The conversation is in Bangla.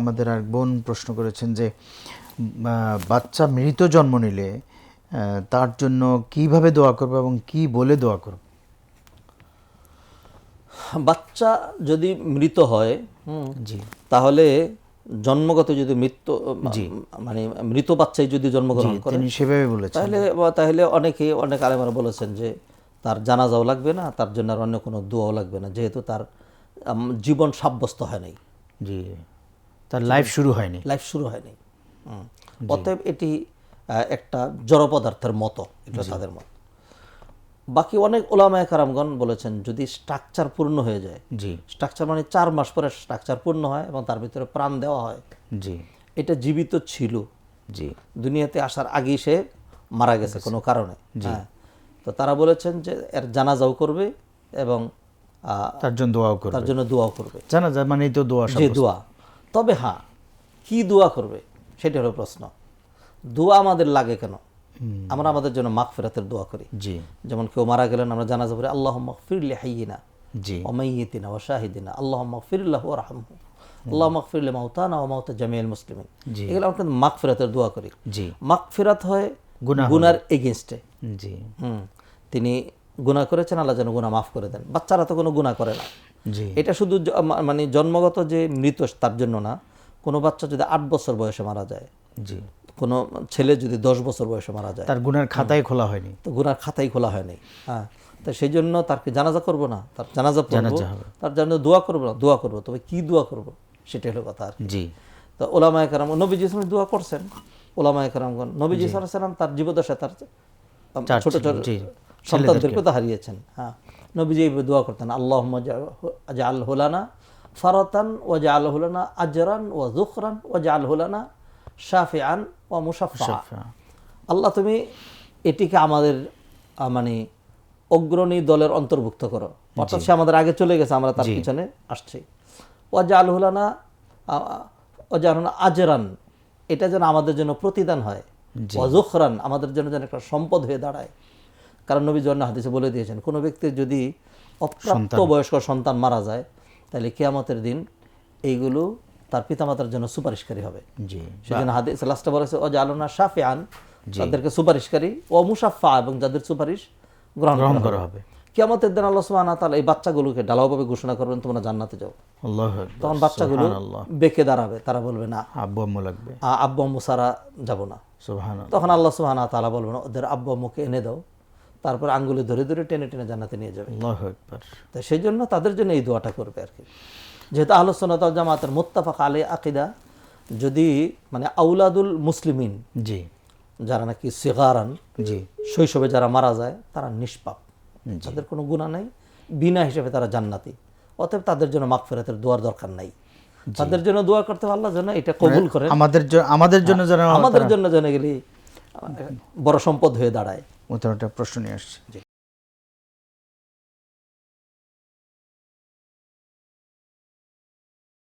আমাদের আর বোন প্রশ্ন করেছেন যে বাচ্চা মৃত জন্ম নিলে তার জন্য কীভাবে দোয়া করব এবং কি বলে দোয়া করব? বাচ্চা যদি মৃত হয় জি। তাহলে জন্মগত যদি মৃত্যু মানে মৃত বাচ্চাই যদি জন্মগ্রহণ করে সেভাবে বলেছেন। তাহলে তাহলে অনেকে অনেক আলেমারা বলেছেন যে তার জানাজাও লাগবে না তার জন্য আর অন্য কোনো দোয়াও লাগবে না যেহেতু তার জীবন সাব্যস্ত হয় নাই। জি। তার লাইফ শুরু হয়নি। লাইফ শুরু হয়নি। অতএব এটি একটা জড় পদার্থের মতো এটা তাদের মত। বাকি অনেক ওলামায় কারামগণ বলেছেন যদি স্ট্রাকচার পূর্ণ হয়ে যায় জি। স্ট্রাকচার মানে চার মাস পরে স্ট্রাকচার পূর্ণ হয় এবং তার ভিতরে প্রাণ দেওয়া হয়। জি। এটা জীবিত ছিল। জি। দুনিয়াতে আসার আগেই সে মারা গেছে কোনো কারণে। হ্যাঁ। তো তারা বলেছেন যে এর জানাজাও করবে এবং তার জন্য দোয়াও করবে। তার জন্য দোয়াও করবে। জানা যায় মানে তো দোয়া দোয়া। তবে হ্যাঁ কি দোয়া করবে? সেটা হলো প্রশ্ন। দোয়া আমাদের লাগে কেন? আমরা আমাদের জন্য মাখ ফেরাতের দোয়া করি। জি। যেমন কেউ মারা গেলেন আমরা জানাজা পড়ি আল্লাহ হাইয়িনা জি। অমাইয়িনা ও শাহিদিনা আল্লাহ ফিরল্লাহ ও আল্লাহ মাউতানা ও মাউতা জামিয়াল মুসলিমিন। এগুলো আমরা মাখ ফেরাতের দোয়া করি। জি। মাখ ফেরাত হয়। গুনার এগেনস্টে জি। হুম। তিনি গুনাহ করেছেন আল্লাহ যেন গুনাহ মাফ করে দেন। বাচ্চারা তো কোনো গুনাহ করে না। এটা শুধু মানে জন্মগত যে মৃত তার জন্য না কোনো বাচ্চা যদি আট বছর বয়সে মারা যায় জি। কোনো ছেলে যদি দশ বছর বয়সে মারা যায় তার গুনার খাতায় খোলা হয়নি। তো গুনার খাতাই খোলা হয়নি হ্যাঁ। তো সেই জন্য তারকে জানাজা করব না তার জানাজা পড়ব তার জন্য দোয়া করব না দোয়া করব তবে কি দোয়া করব সেটাই হলো কথা আর জি। তো ওলামায় কারাম নবীজি ইসলাম দোয়া করছেন ওলামায় কারামগণ নবীজি সাল্লাম তার জীবদশায় তার ছোট ছোট সন্তানদেরকে তো হারিয়েছেন হ্যাঁ। নবীজি এই দোয়া করতেন আল্লাহ আল হুলানা ফারতান ও জা আল হুলানা আজরান ও জুখরান ও জাল হুলানা শাফিআন ও মুসাফা আল্লাহ তুমি এটিকে আমাদের মানে অগ্রণী দলের অন্তর্ভুক্ত করো। অর্থাৎ সে আমাদের আগে চলে গেছে আমরা তার পিছনে আসছি। ওয়াজা আল হুলানা ওজাহানা আজরান এটা যেন আমাদের জন্য প্রতিদান হয়। অজুখরান আমাদের জন্য যেন একটা সম্পদ হয়ে দাঁড়ায়। কারণ নবী জন্য হাদিসে বলে দিয়েছেন কোনো ব্যক্তির যদি অপ্রাপ্ত বয়স্ক সন্তান মারা যায় তাহলে কেয়ামতের দিন এইগুলো তার পিতামাতার জন্য সুপারিশকারী হবে। জি। সেজন্য হাদিস লাস্টে বলেছে ও জালনা সাফে আন তাদেরকে সুপারিশকারী ও মুসাফা এবং যাদের সুপারিশ গ্রহণ করা হবে। কিয়ামতের দিন আল্লাহ সুবহানাহু ওয়া তাআলা এই বাচ্চাগুলোকে ঢালাওভাবে ঘোষণা করবেন তোমরা জান্নাতে যাও। আল্লাহ তখন বাচ্চাগুলো বেঁকে দাঁড়াবে তারা বলবে না আব্বু আম্মু লাগবে। আব্বু আম্মু সারা যাব না। তখন আল্লাহ সুবহানাহু ওয়া তাআলা বলবেন ওদের আব্বু আম্মুকে এনে দাও তারপর আঙ্গুলে ধরে ধরে টেনে টেনে জান্নাতে নিয়ে যাবে। তো সেই জন্য তাদের জন্য এই দোয়াটা করবে আর কি। যেহেতু আলোচনাত জামাতের মোত্তাফাক আলে আকিদা যদি মানে আউলাদুল মুসলিমিন জি। যারা নাকি সিগারান জি। শৈশবে যারা মারা যায় তারা নিষ্পাপ। তাদের কোনো গুণা নাই বিনা হিসেবে তারা জান্নাতি। অতএব তাদের জন্য মাগফিরাতের দোয়ার দরকার নাই। তাদের জন্য দোয়া করতে আল্লাহ যেন এটা কবুল করে আমাদের জন্য আমাদের জন্য যেন আমাদের জন্য যেন গেলে বড় সম্পদ হয়ে দাঁড়ায়। মতো একটা প্রশ্ন নিয়ে আসছে।